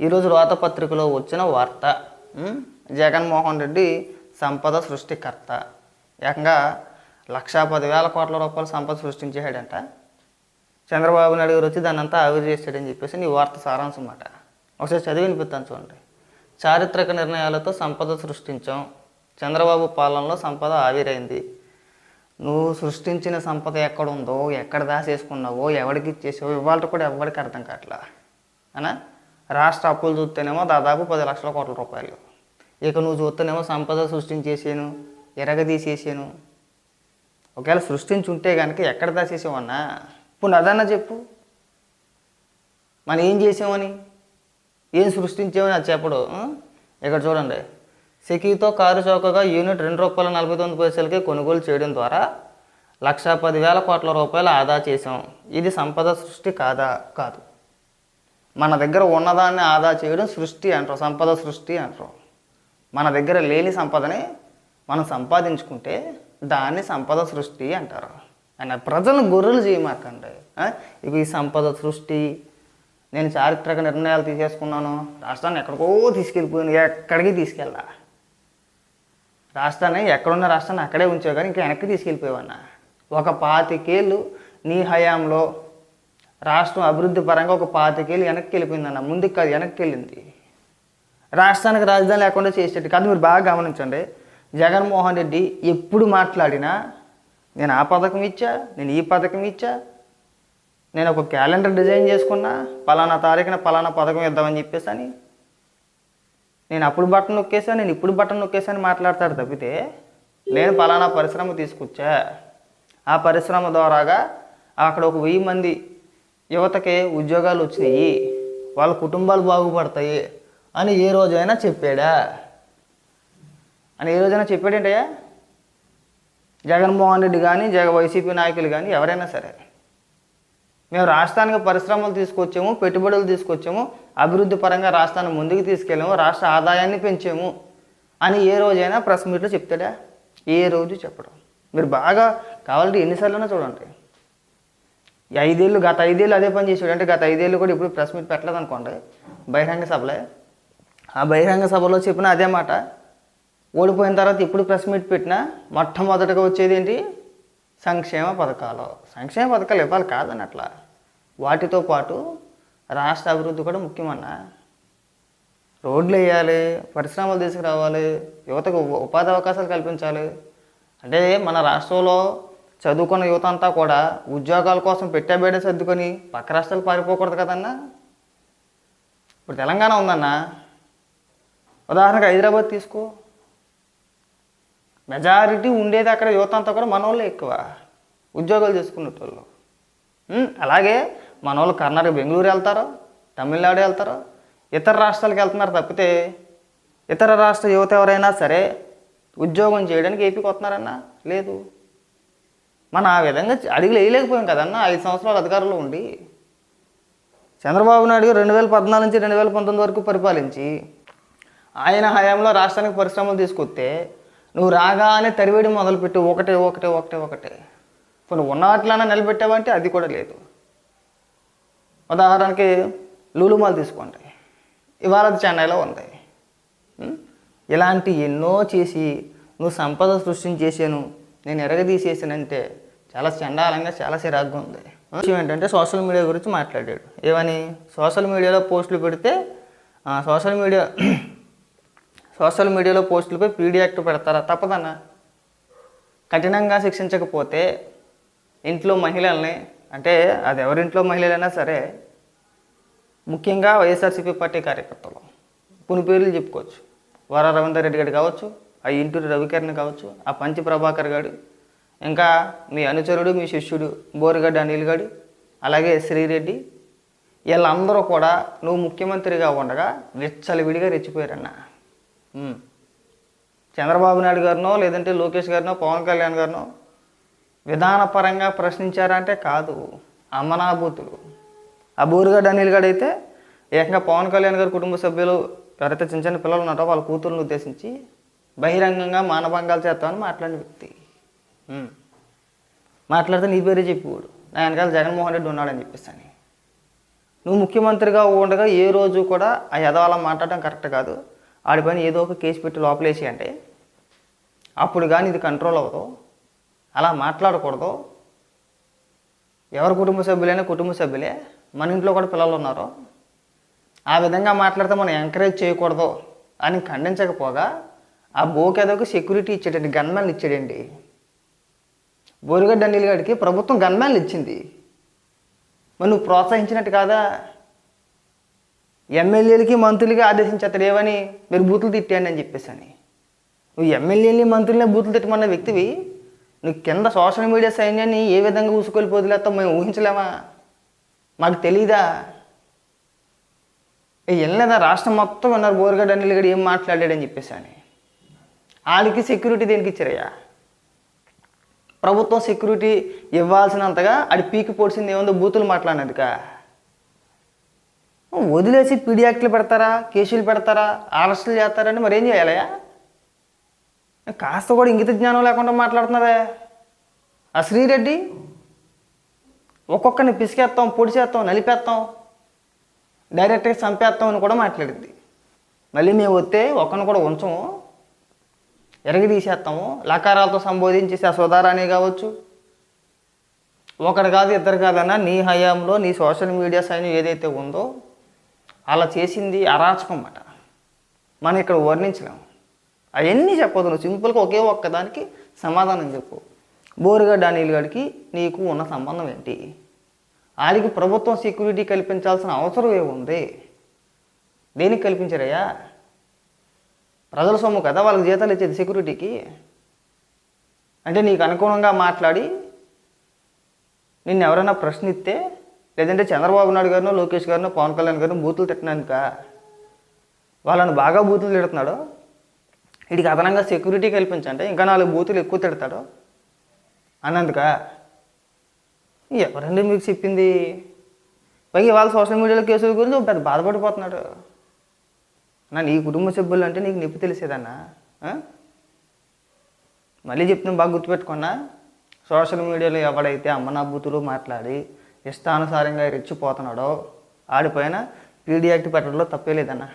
ఈరోజు వార్తాపత్రికలో వచ్చిన వార్త జగన్మోహన్ రెడ్డి సంపద సృష్టికర్త. ఏకంగా లక్షా పదివేల కోట్ల రూపాయల సంపద సృష్టించేశాడంట. చంద్రబాబు నాయుడు గారు వచ్చి దాన్ని అంతా ఆవిరి చేశాడని చెప్పేసి నీ వార్త సారాంశం అన్నమాట ఒకసారి చదివి వినిపిస్తాను చూడండి. చారిత్రక నిర్ణయాలతో సంపద సృష్టించాం. చంద్రబాబు పాలనలో సంపద ఆవిరైంది. నువ్వు సృష్టించిన సంపద ఎక్కడ ఉందో ఎక్కడ దాచేసుకున్నావో ఎవరికి ఇచ్చేసావో ఇవాళ కూడా ఎవరికి అర్థం కావట్లా? అనా? రాష్ట్ర అప్పులు చూస్తేనేమో దాదాపు పది లక్షల కోట్ల రూపాయలు. ఇక నువ్వు చూస్తేనేమో సంపద సృష్టించేసాను ఎరగదీసేసాను. ఒకవేళ సృష్టించి ఉంటే కనుక ఎక్కడ దాచేసావన్నా? ఇప్పుడు అదన్నా చెప్పు. మనం ఏం చేసామని? ఏం సృష్టించామని అది చెప్పడు ఇక్కడ చూడండి. సెకీతో కారు చౌకగా యూనిట్ రెండు రూపాయల నలభై తొమ్మిది పైసలకి కొనుగోలు చేయడం ద్వారా లక్షా పదివేల కోట్ల రూపాయలు ఆదా చేసాం ఇది సంపద సృష్టి కాదా? కాదు. మన దగ్గర ఉన్నదాన్ని ఆదా చేయడం సృష్టి అంటారు సంపద సృష్టి అంటారు. మన దగ్గర లేని సంపదని మనం సంపాదించుకుంటే దాన్ని సంపద సృష్టి అంటారు. ఆయన ప్రజలను గొర్రెలు చేయమాకండి. ఇవి ఈ సంపద సృష్టి నేను చారిత్రక నిర్ణయాలు తీసేసుకున్నాను. రాష్ట్రాన్ని ఎక్కడికో తీసుకెళ్ళిపోయింది ఎక్కడికి తీసుకెళ్ళా? రాష్ట్రాన్ని ఎక్కడున్న రాష్ట్రాన్ని అక్కడే ఉంచావు కానీ ఇంకా వెనక్కి తీసుకెళ్ళిపోయావన్నా? ఒక పాతికేళ్ళు నీ హయాంలో రాష్ట్రం అభివృద్ధి పరంగా ఒక పాతికేళ్ళు వెనక్కి వెళ్ళిపోయిందన్న ముందుకు కాదు వెనక్కి వెళ్ళింది రాష్ట్రానికి రాజధాని లేకుండా చేసేట్టు కాదు మీరు బాగా గమనించండి. జగన్మోహన్ రెడ్డి ఎప్పుడు మాట్లాడినా నేను ఆ పథకం ఇచ్చా నేను ఈ పథకం ఇచ్చా నేను ఒక క్యాలెండర్ డిజైన్ చేసుకున్నా పలానా తారీఖున పలానా పథకం ఇద్దామని చెప్పేసి అని. నేను అప్పుడు బట్టను నొక్కేసా నేను ఇప్పుడు బట్టను నొక్కేసా అని మాట్లాడతాడు తప్పితే నేను పలానా పరిశ్రమ తీసుకొచ్చా ఆ పరిశ్రమ ద్వారాగా అక్కడ ఒక వెయ్యి మంది యువతకి ఉద్యోగాలు వచ్చినాయి వాళ్ళ కుటుంబాలు బాగుపడతాయి అని ఏ రోజైనా చెప్పాడా? అని ఏ రోజైనా చెప్పాడేంటయ్యా? జగన్మోహన్ రెడ్డి కానీ జగ వైసీపీ నాయకులు కానీ ఎవరైనా సరే. మేము రాష్ట్రానికి పరిశ్రమలు తీసుకొచ్చాము పెట్టుబడులు తీసుకొచ్చాము అభివృద్ధి పరంగా రాష్ట్రాన్ని ముందుకు తీసుకెళ్ళాము రాష్ట్ర ఆదాయాన్ని పెంచాము అని ఏ రోజైనా ప్రెస్ మీట్లో చెప్తాడా? ఏ రోజు చెప్పడం. మీరు బాగా కావాలంటే ఎన్నిసార్లైనా చూడండి. ఐదేళ్ళు గత ఐదేళ్ళు అదే పని చేసాడు అంటే గత ఐదేళ్ళు కూడా ఇప్పుడు ప్రెస్ మీట్ పెట్టలేదు అనుకోండి. బహిరంగ సభలే. ఆ బహిరంగ సభలో చెప్పిన అదే మాట. ఓడిపోయిన తర్వాత ఇప్పుడు ప్రెస్ మీట్ పెట్టినా మొట్టమొదటిగా వచ్చేది ఏంటి? సంక్షేమ పథకాలు. సంక్షేమ పథకాలు ఇవ్వాలి కాదని అట్లా వాటితో పాటు రాష్ట్ర అభివృద్ధి కూడా ముఖ్యమన్నా. రోడ్లు వేయాలి పరిశ్రమలు తీసుకురావాలి యువతకు ఉపాధి అవకాశాలు కల్పించాలి. అంటే మన రాష్ట్రంలో చదువుకున్న యువత అంతా కూడా ఉద్యోగాల కోసం పెట్టాబేడే సర్దుకొని పక్క రాష్ట్రాలు పారిపోకూడదు కదన్నా? ఇప్పుడు తెలంగాణ ఉందన్నా. ఉదాహరణకు హైదరాబాద్ తీసుకో. మెజారిటీ ఉండేది అక్కడ యువత అంతా కూడా మనోళ్ళే ఎక్కువ. ఉద్యోగాలు చేసుకునేటోళ్ళు. అలాగే మన వాళ్ళు కర్ణాటక బెంగళూరు వెళ్తారు తమిళనాడు వెళ్తారు ఇతర రాష్ట్రాలకు వెళ్తున్నారు తప్పితే ఇతర రాష్ట్ర యువత ఎవరైనా సరే ఉద్యోగం చేయడానికి ఏపీకి వస్తున్నారన్నా? లేదు. మనం ఆ విధంగా అడుగులు వేయలేకపోయాం కదన్నా ఐదు సంవత్సరాలు అధికారంలో ఉండి చంద్రబాబు నాయుడు రెండు వేల పద్నాలుగు నుంచి రెండు వేల పంతొమ్మిది వరకు పరిపాలించి ఆయన హయాంలో రాష్ట్రానికి పరిశ్రమలు తీసుకొస్తే నువ్వు రాగానే తరివేడి మొదలుపెట్టి ఒకటే ఒకటే ఒకటే ఒకటే. ఇప్పుడు నువ్వు ఉన్న నిలబెట్టావంటే అది కూడా లేదు. ఉదాహరణకి లూలుమాల్ తీసుకోండి. ఇవాళ చెన్నైలో ఉంది. ఇలాంటి ఎన్నో చేసి నువ్వు సంపద సృష్టించేసాను నేను ఎరగదీసేసానంటే చాలా చండాలంగా చాలా చిరాగ్గా ఉంది. విషయం ఏంటంటే సోషల్ మీడియా గురించి మాట్లాడాడు. ఏమని? సోషల్ మీడియాలో పోస్టులు పెడితే సోషల్ మీడియా సోషల్ మీడియాలో పోస్టులపై పీడీ యాక్ట్ పెడతారా? తప్పదన్నా. కఠినంగా శిక్షించకపోతే ఇంట్లో మహిళల్ని అంటే అది ఎవరింట్లో మహిళలైనా సరే ముఖ్యంగా వైఎస్ఆర్సీపీ పార్టీ కార్యకర్తలు కొన్ని పేర్లు చెప్పుకోవచ్చు. వర రవీందర్ రెడ్డి గారు కావచ్చు ఆ ఇంటూరి రవికరణ కావచ్చు ఆ పంచి ప్రభాకర్ గారు ఇంకా మీ అనుచరుడు మీ శిష్యుడు బోరిగడ్డ అనిల్ గారు అలాగే శ్రీరెడ్డి వీళ్ళందరూ కూడా నువ్వు ముఖ్యమంత్రిగా ఉండగా విచ్చలవిడిగా రెచ్చిపోయారన్న. చంద్రబాబు నాయుడు గారినో లేదంటే లోకేష్ గారినో పవన్ కళ్యాణ్ గారినో విధానపరంగా ప్రశ్నించారంటే కాదు. అమనాభూతులు. ఆ బోరుగడ్డ అనిల్ గడ్ అయితే ఏకంగా పవన్ కళ్యాణ్ గారి కుటుంబ సభ్యులు ఎవరైతే చిన్న చిన్న పిల్లలు ఉన్నారో వాళ్ళ కూతురుని ఉద్దేశించి బహిరంగంగా మానభంగాలు చేస్తామని మాట్లాడిన వ్యక్తి. మాట్లాడితే నీ పేరే చెప్పేవాడు నా వెనకాల జగన్మోహన్ రెడ్డి ఉన్నాడని చెప్పేసి నువ్వు ముఖ్యమంత్రిగా ఉండగా ఏ రోజు కూడా ఆ యదవాల మాట్లాడడం కరెక్ట్ కాదు. ఆడిపైన ఏదో ఒక కేసు పెట్టి లోపలేసి అంటే అప్పుడు కానీ ఇది కంట్రోల్ అవ్వదు. అలా మాట్లాడకూడదు. ఎవరి కుటుంబ సభ్యులైనా కుటుంబ సభ్యులే. మన ఇంట్లో కూడా పిల్లలు ఉన్నారు. ఆ విధంగా మాట్లాడితే మనం ఎంకరేజ్ చేయకూడదు అని ఖండించకపోగా ఆ బోకేదోకి సెక్యూరిటీ ఇచ్చాడండి గన్మ్యాన్లు ఇచ్చాడండి. బోరుగడ్డ అనిల్ గారికి ప్రభుత్వం గన్మ్యాన్లు ఇచ్చింది. మరి నువ్వు ప్రోత్సహించినట్టు కాదా? ఎమ్మెల్యేలకి మంత్రులకి ఆదేశించేస్తాడు ఏమని? మీరు బూతులు తిట్టాను అని చెప్పేసి అని నువ్వు ఎమ్మెల్యేని మంత్రులనే బూతులు తిట్టమన్న వ్యక్తివి. నువ్వు కింద సోషల్ మీడియా సైన్యాన్ని ఏ విధంగా ఊసుకొని వదిలేస్తావు మేము ఊహించలేమా? మాకు తెలీదా? వెళ్ళలేదా రాష్ట్రం మొత్తం విన్నారు బోరుగడ్డ అనిల్ గడు ఏం మాట్లాడాడని చెప్పేసి అని వాళ్ళకి సెక్యూరిటీ దేనికి ఇచ్చారయ్యా? ప్రభుత్వం సెక్యూరిటీ ఇవ్వాల్సినంతగా అది పీకి పొడిచింది ఏముందో బూతులు మాట్లాడినదిగా వదిలేసి పీడియాక్ట్లు పెడతారా కేసులు పెడతారా అరెస్టులు చేస్తారని మరేం ఏం చేయాలయ్యా? కాస్త కూడా ఇంగిత జ్ఞానం లేకుండా మాట్లాడుతున్నారే. ఆ శ్రీరెడ్డి ఒక్కొక్కరిని పిసికేస్తాం పొడిచేస్తాం నలిపేస్తాం డైరెక్ట్గా చంపేస్తాం అని కూడా మాట్లాడింది. మళ్ళీ మేము వస్తే ఒక్కరిని కూడా ఉంచము. ఎరగి తీసేస్తాము లకారాలతో సంబోధించేసి ఆ సుధారాణి కావచ్చు. ఒకడు కాదు ఇద్దరు కాదన్నా నీ హయాంలో నీ సోషల్ మీడియా సైన్యం ఏదైతే ఉందో అలా చేసింది అరాచకం అన్నమాట మనం ఇక్కడ వర్ణించలేము. అవన్నీ చెప్పదు నువ్వు సింపుల్గా ఒకే ఒక్కదానికి సమాధానం చెప్పు. బోరుగా డానీల్ గారికి నీకు ఉన్న సంబంధం ఏంటి? ఆడికి ప్రభుత్వం సెక్యూరిటీ కల్పించాల్సిన అవసరం ఏముంది? దేనికి కల్పించారయ్యా? ప్రజల సొమ్ము కదా వాళ్ళకి జీతాలు ఇచ్చేది సెక్యూరిటీకి అంటే నీకు అనుగుణంగా మాట్లాడి నిన్ను ఎవరైనా ప్రశ్నిస్తే లేదంటే చంద్రబాబు నాయుడు గారినో లోకేష్ గారినో పవన్ కళ్యాణ్ గారినో బూతులు తిట్టినాక వాళ్ళని బాగా బూతులు తిడుతున్నాడు. వీడికి అదనంగా సెక్యూరిటీ కల్పించంటే ఇంకా నాలుగు బూతులు ఎక్కువ తిడతాడు. అన్నందుక? ఎవరండి మీకు చెప్పింది? పైగా ఇవాళ సోషల్ మీడియాలో కేసుల గురించి పెద్ద బాధపడిపోతున్నాడు. నా నీ కుటుంబ సభ్యులు అంటే నీకు నొప్పి తెలిసేదన్నా? మళ్ళీ చెప్తున్నాను బాగా గుర్తుపెట్టుకున్నా సోషల్ మీడియాలో ఎవడైతే అమ్మనాభూతులు మాట్లాడి ఇష్టానుసారంగా రెచ్చిపోతున్నాడో ఆడిపోయినా పీడీ యాక్ట్ పెట్టడంలో తప్పే లేదన్నా.